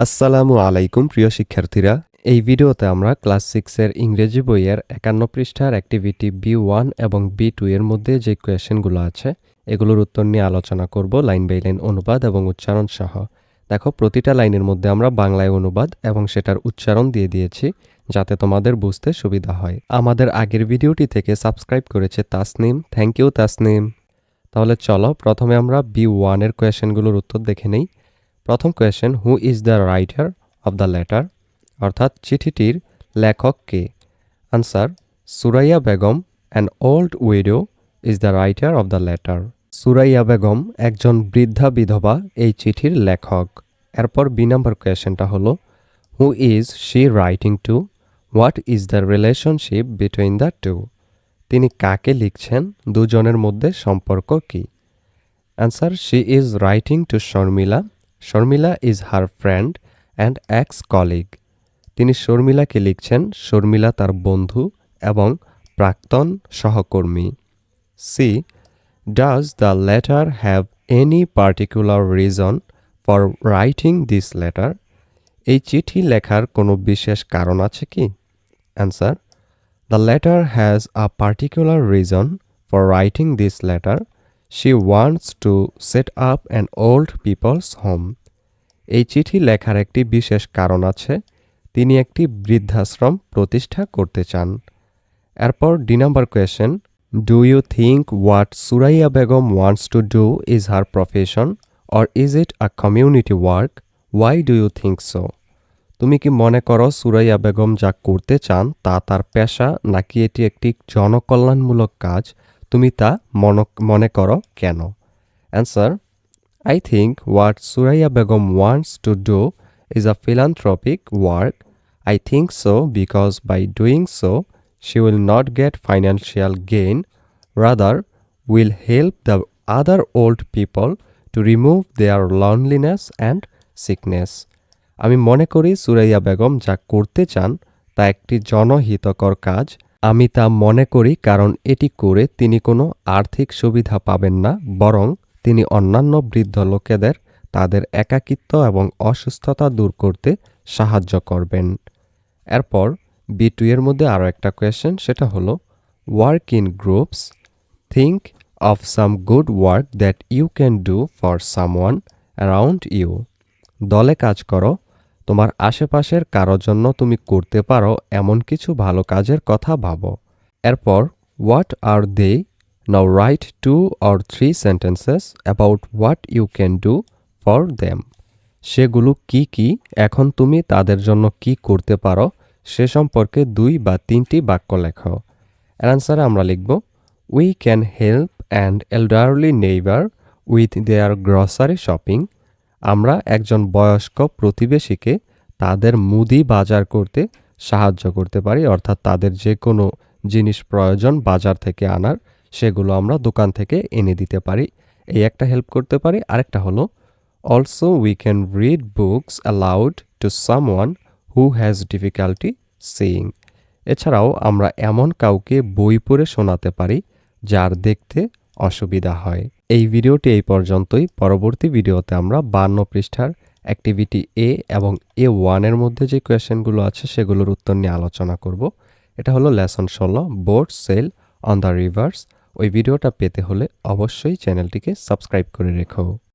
আসসালামু আলাইকুম, প্রিয় শিক্ষার্থীরা। এই ভিডিওতে আমরা ক্লাস সিক্সের ইংরেজি বইয়ের একান্ন পৃষ্ঠার অ্যাক্টিভিটি বি ওয়ান এবং বি টু এর মধ্যে যে কোয়েশ্চেনগুলো আছে, এগুলোর উত্তর নিয়ে আলোচনা করব লাইন বাই লাইন অনুবাদ এবং উচ্চারণ সহ। দেখো, প্রতিটা লাইনের মধ্যে আমরা বাংলায় অনুবাদ এবং সেটার উচ্চারণ দিয়ে দিয়েছি, যাতে তোমাদের বুঝতে সুবিধা হয়। আমাদের আগের ভিডিওটি থেকে সাবস্ক্রাইব করেছে তাসনিম। Thank you, Tasnim. তাহলে চলো, প্রথমে আমরা বি ওয়ানের কোয়েশ্চেনগুলোর উত্তর দেখে নেই। প্রথম question who is the writer of the letter অর্থাৎ চিঠিটির লেখক কে? Answer Suraiya Begum an old widow is the writer of the letter Suraiya Begum একজন বৃদ্ধা বিধবা এই চিঠির লেখক। এরপর বি নম্বর কোয়েশ্চেনটা হলো who is she writing to what is the relationship between the two তিনি কাকে লিখছেন? দুজনের মধ্যে সম্পর্ক কী? Answer she is writing to Sharmila Sharmila is her friend and ex colleague তিনি শর্মিলাকে লিখছেন, শর্মিলা তার বন্ধু এবং প্রাক্তন সহকর্মী। C does the letter have any particular reason for writing this letter এই চিঠি লেখার কোনো বিশেষ কারণ আছে কি? Answer the letter has a particular reason for writing this letter she wants to set up an old peoples home এই চিঠি লেখার একটি বিশেষ কারণ আছে, তিনি একটি বৃদ্ধাশ্রম প্রতিষ্ঠা করতে চান। এরপর D number question do you think what Suraiya Begum wants to do is her profession or is it a community work why do you think so তুমি কি মনে করো সুরাইয়া বেগম যা করতে চান তা তার পেশা নাকি এটি একটি জনকল্যাণমূলক কাজ? তুমি তা মনে করো কেন? Answer I think what Suraiya Begum wants to do is a philanthropic work I think so because by doing so she will not get financial gain rather will help the other old people to remove their loneliness and sickness আমি মনে করি সুরাইয়া বেগম যা করতে চান, তা একটি জনহিতকর কাজ। আমি তা মনে করি কারণ এটি করে তিনি কোনো আর্থিক সুবিধা পাবেন না, বরং তিনি অন্যান্য বৃদ্ধ লোকেদের তাদের একাকিত্ব এবং অসুস্থতা দূর করতে সাহায্য করবেন। এরপর বি টু এর মধ্যে আরও একটা কোয়েশ্চেন, সেটা হলো work in groups think of some good work that you can do for someone around you দলে কাজ করো তোমার আশেপাশের কারও জন্য তুমি করতে পারো এমন কিছু ভালো কাজের কথা ভাবো। এরপর what are they now write two or three sentences about what you can do for them সেগুলো কি কি? এখন তুমি তাদের জন্য কি করতে পারো? সে সম্পর্কে দুই বা তিনটি বাক্য লেখো। এর আনসারে আমরা লিখব we can help and elderly neighbour with their grocery shopping আমরা একজন বয়স্ক প্রতিবেশীকে তাদের মুদি বাজার করতে সাহায্য করতে পারি, অর্থাৎ তাদের যে কোনো জিনিস প্রয়োজন বাজার থেকে আনার, সেগুলো আমরা দোকান থেকে এনে দিতে পারি। এই একটা হেল্প করতে পারি। আরেকটা হলো also we can read books aloud to someone who has difficulty seeing এছাড়াও আমরা এমন কাউকে বই পড়ে শোনাতে পারি, যার দেখতে অসুবিধা হয়। এই ভিডিওটি এই পর্যন্তই। পরবর্তী ভিডিওতে আমরা বান্ন পৃষ্ঠার অ্যাক্টিভিটি এ এবং এ ওয়ানের মধ্যে যে কোয়েশ্চেনগুলো আছে সেগুলোর উত্তর নিয়ে আলোচনা করব। এটা হলো লেসন ষোলো, board sale on the reverse. ওই ভিডিওটা পেতে হলে অবশ্যই চ্যানেলটিকে সাবস্ক্রাইব করে রেখো।